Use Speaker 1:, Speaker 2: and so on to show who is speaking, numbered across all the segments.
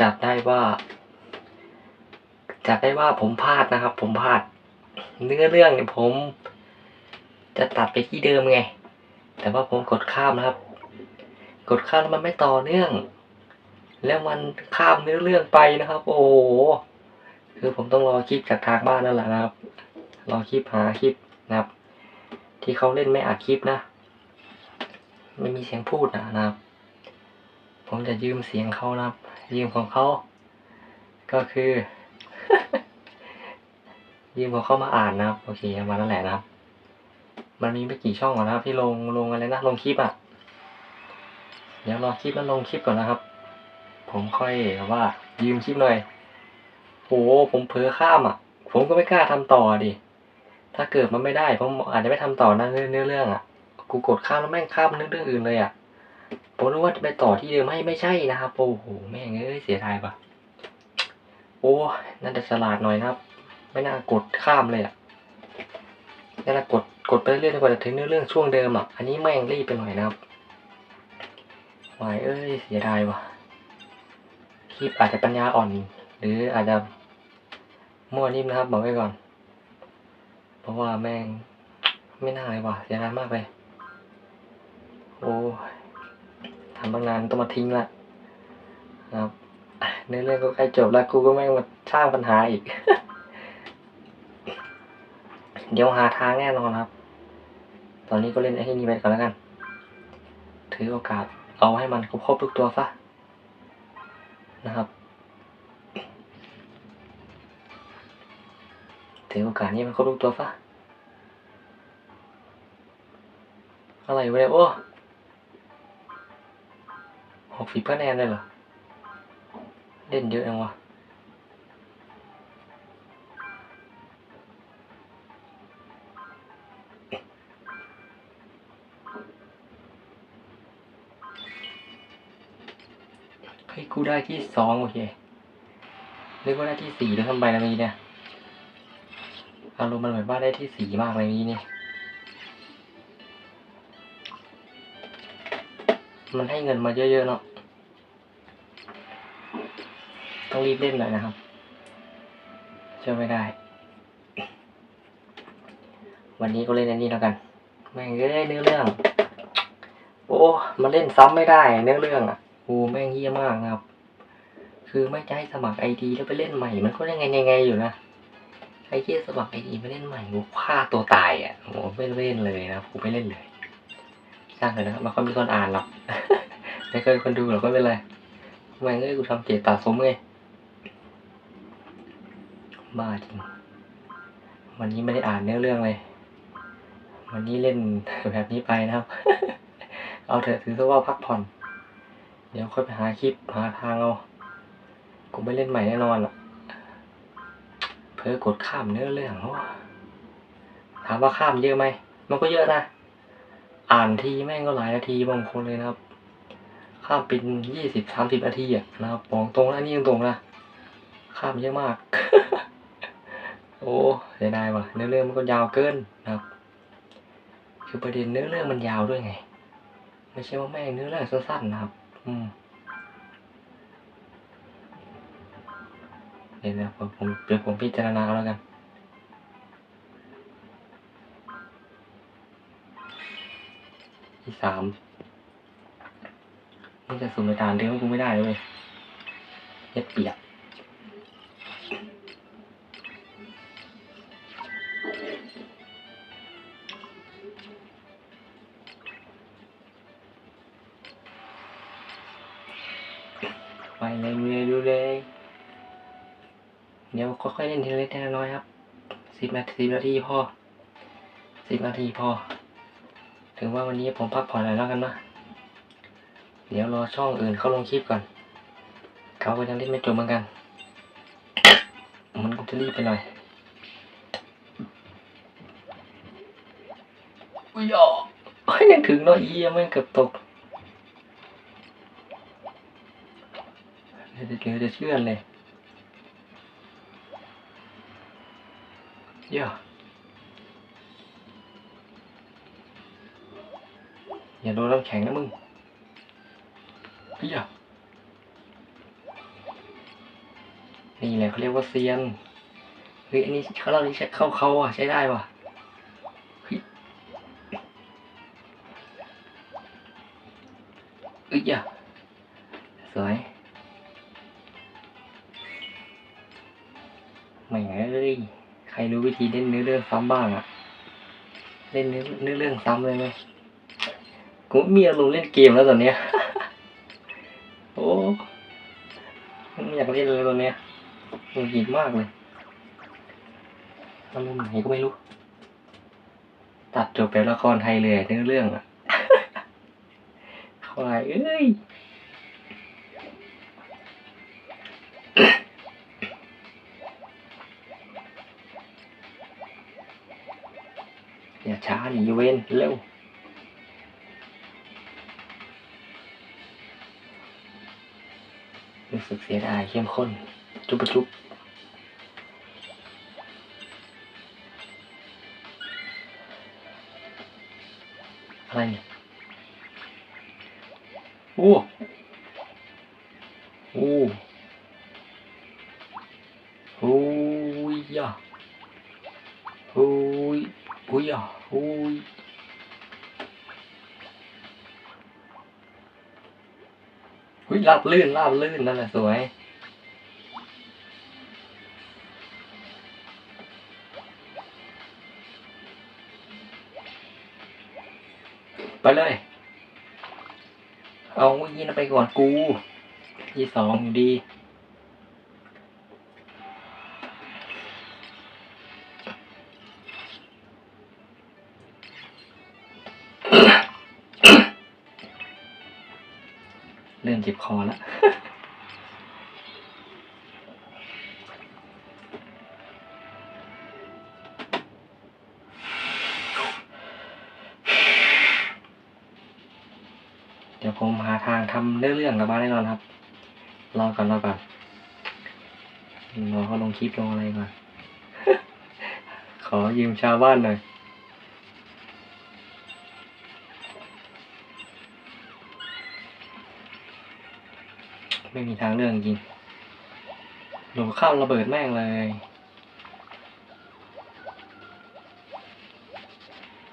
Speaker 1: จับได้ว่าจับได้ว่าผมพลาดนะครับ ผมพลาด เนื้อเรื่องเนี่ยผม จะตัดไปที่เดิมไง แต่ว่าผมกดข้ามนะครับ กดข้ามแล้วมันไม่ต่อเนื่อง แล้วมันข้ามเนื้อเรื่องไปนะครับ โอ้โหคือผมต้องรอคลิปจากทางบ้านนั่นแหละนะครับ รอคลิปหาคลิปนะครับ ที่เขาเล่นไม่อัดคลิปนะไม่มีเสียงพูดนะนะครับ ผมจะยืมเสียงเขานะครับ ยืมของเขา ก็คือยืมของเขามาอ่านนะครับ โอเคมานั่นแหละนะครับ มันมีไม่กี่ช่องนะครับ ที่ลงลงอะไรนะลงคลิปอะ เดี๋ยวรอคลิปมันลงคลิปก่อนนะครับ ผมค่อยว่า ยืมคลิปหน่อยโหผมเผลอข้ามอะ ผมก็ไม่กล้าทำต่อดิถ้าเกิดมันไม่ได้ผมอาจจะไม่ทำต่อนะเรื่องเนื้อเรื่องอะ กูกดข้ามแล้วแม่งข้ามเรื่องเรื่องอื่นเลยอะ ผมนึกว่าจะไปต่อที่เดิมไม่ไม่ใช่นะครับ โอ้โหแม่งเอ้ยเสียดายปะโอ้น่าจะฉลาดหน่อยนะครับ ไม่น่ากดข้ามเลยอะน่าจะกดกดไปเรื่อยๆกว่าจะถึงเนื้อเรื่องช่วงเดิมอะ อันนี้แม่งรีบไปหน่อยนะครับวายเอ้ยเสียดายวะคลิปอาจจะปัญญาอ่อน หรืออาจจะมั่วนิ่มนะครับบอกไว้ก่อน เพราะว่าแม่งไม่น่าเลยว่ะเสียดายมากเลย โอ้ ทำตั้งนานต้องมาทิ้งละนะครับเนื้อเรื่องก็ใกล้จบแล้วกูก็แม่มาสร้างปัญหาอีก เดี๋ยวหาทางแน่นอนครับ ตอนนี้ก็เล่นไอ้ที่นี่ไปก่อนแล้วกัน ถือโอกาสเอาให้มันครบทุกตัวซะนะครับ ถือโอกาสนี้มันครบทุกตัวซะอะไรวะเนี่ยโอ้ หกสิบคะแนนเลยเหรอ เล่นเยอะจังวะเฮ้ยกูได้ที่สองโอเคนึกว่าได้ที่สี่แล้วทำไมนะมีเนี่ยอารมณ์มันเหมือนว่าได้ที่สี่มากเลยนี้เนี่ยมันให้เงินมาเยอะๆเนาะ ต้องรีบเล่นหน่อยนะครับเชื่อไม่ได้ วันนี้ก็เล่นอันนี้แล้วกัน แม่งเอ้ยเนื้อเรื่อง โอ้มันเล่นซ้ำไม่ได้เนื้อเรื่องอะโอ้แม่งเฮี้ยมากนะครับ คือไม่จะให้สมัครไอดีแล้วไปเล่นใหม่ มันก็ยังไงยังไงอยู่นะไอ้เฮี้ยสมัครไอดีไปเล่นใหม่กูฆ่าตัวตายอะโอ้ไม่เล่นเลยนะกูไม่เล่นเลยสร้างเลยนะมันก็มีคนอ่านหรอกไม่เคยคนดูหรอกก็ไม่เป็นไรแม่งเอ้ยกูทำเจตตาสมไง บ้าจริง วันนี้ไม่ได้อ่านเนื้อเรื่องเลย วันนี้เล่นแบบนี้ไปนะครับ เอาเถอะถือซะว่าพักผ่อน เดี๋ยวค่อยไปหาคลิปหาทางเอา กูไม่เล่นใหม่แน่นอนอะ เพิ่กดข้ามเนื้อเรื่องโอ้ถามว่าข้ามเยอะไหม มันก็เยอะนะ อ่านทีแม่งก็หลายนาทีบางคนเลยนะครับ ข้ามเป็นยี่สิบสามสิบนาทีอะนะครับบอกตรงนะอันนี่ตรงๆนะข้ามเยอะมากโอ้เสียดายว่ะเนื้อเรื่องมันก็ยาวเกินนะครับ คือประเด็นเนื้อเรื่องมันยาวด้วยไง ไม่ใช่ว่าแม่งเนื้อเรื่องสั้นๆนะครับ อืมเดี๋ยวนะผมผมเดี๋ยวผมพิจารณาแล้วกันที่สามนี่จะสุ่มไปตามเรื่องกูไม่ได้เลยเย็ดเปียก ไปเลยเมียดูเลยเดี๋ยวค่อยๆเล่นทีละเล็กทีละน้อยครับสิบนาทีสิบนาทีพอสิบนาทีพอ ถึงว่าวันนี้ผมพักผ่อนหน่อยแล้วกันนะเดี๋ยวรอช่องอื่นเขาลงคลิปก่อน เขาก็ยังเล่นไม่จบเหมือนกัน มันก็จะรีบไปหน่อยอุ้ยอะโอ้ยยังถึงเนาะอียังไม่เกือบตก เดี๋ยวเดี๋ยวจะเชื่อนเลยเยอะอย่าโดนน้ำแข็งนะมึงเฮียนี่แหละเขาเรียกว่าเซียน เฮ้ยอันนี้เขาเรานี่ใช้เข้าเขาอะ ใช้ได้ว่ะเฮ้ยเอ้ยอะสวย รรู้วิธีเล่นเนื้อเรื่องซ้ำบ้างอะเล่นเนื้อเนื้อเรื่องซ้ำเลยไหมกูมีอารมณ์เล่นเกมแล้วตอนเนี้ย โอ้ไม่อยากเล่นเลยตอนเนี้ยหงุดหงิดมากเลยอารมณ์ไหนก็ไม่รู้ ตัดจบแบบละครไทยเลยเนื้อเรื่องอะควายเอ้ย อย่าช้าดิยูเวนเร็วรู้สึกเสียดายเข้มข้น จุบจุบอะไรเนี่ยโอ้โอ้ ราบลื่นราบลื่นนั่นแหละสวยไปเลย เอายี่นะไปก่อนกู ที่สองอยู่ดี ริ่มเจ็บคอแล้วเดี๋ยวผมหาทางทำเรื่องเรื่องกลับมานแน่นอนครับ รอก่อนรอก่อนรอเขาลงคลิปลงอะไรก่อน ขอยืมชาวบ้านหน่อย ไม่มีทางเรื่องจริงโดดข้าระเบิดแม่งเลย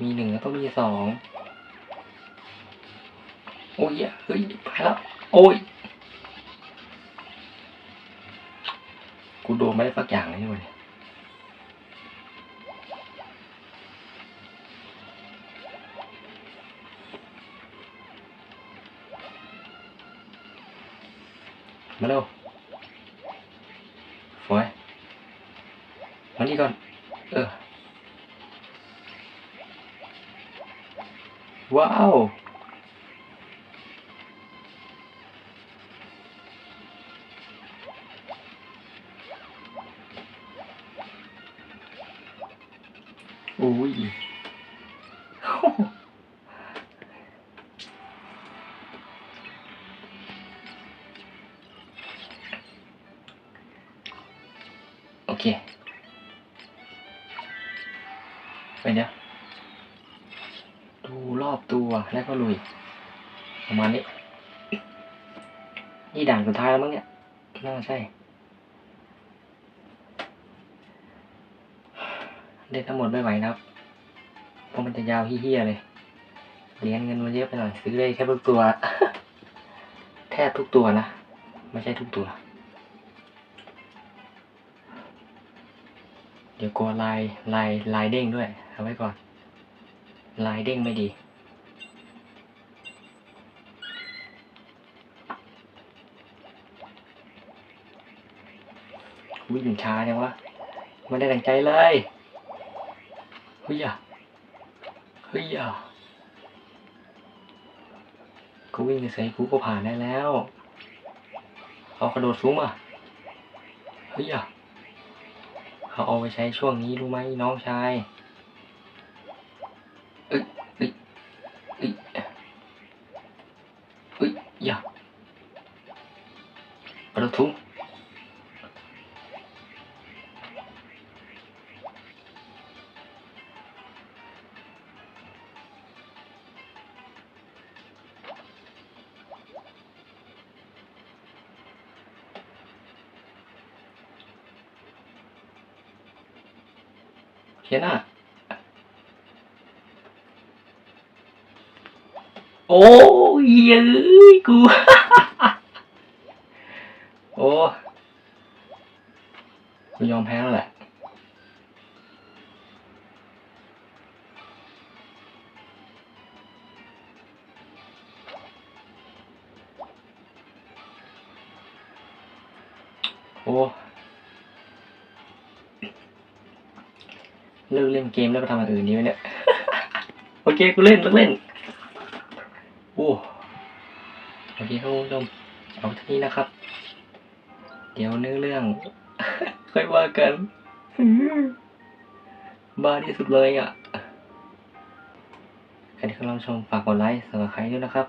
Speaker 1: มีหนึ่งแล้วต้องมีสอง โอ้ยเฮ้ยไปแล้ว โอ้ย กูโดนไม่ได้สักอย่างเลยนี่หว่าเนี่ย มาเร็วฝอยมานี่ก่อน เออ ว้าวอุ้ย เคไปเดี๋ยวดูรอบตัวแล้วก็ลุยประมาณนี้นี่ด่านสุดท้ายแล้วมั้งเนี่ยน่าใช่เล่นทั้งหมดไม่ไหวนะครับ เพราะมันจะยาวเฮี้ยเลยเหรียญเงินมันเยอะไปหน่อย ซื้อได้แค่ทุกตัว แทบทุกตัวนะ ไม่ใช่ทุกตัว เดี๋ยวกลัวลายลายลายเด้งด้วยเอาไว้ก่อน ลายเด้งไม่ดี วิ่งช้าจังวะไม่ได้ดังใจเลยเฮ้ยอะเฮ้ยอะกูวิ่งเฉยๆกูก็ผ่านได้แล้ว เอากระโดดสูงมาเฮ้ยอะ เขาเอาไปใช้ช่วงนี้รู้ไหมน้องชายเอ้ยเอ้ยเอ้ยเอ้ยอย่ากระโดดสูง เห็นอะโอ้ยเย้ยกู โอ้กูยอมแพ้แล้วแหละโอ้ เลิกเล่นเกมแล้วไปทำอย่างอื่นนี้ไหมเนี่ย โอเคกูเล่นเลิกเล่นโอ้โอเคครับคุณผู้ชมเอาเท่านี้นะครับ เดี๋ยวเนื้อเรื่อง ค่อยว่ากันบ้าที่สุดเลยอะใครที่กำลังชมฝากกดไลค์สำหรับใครด้วยนะครับ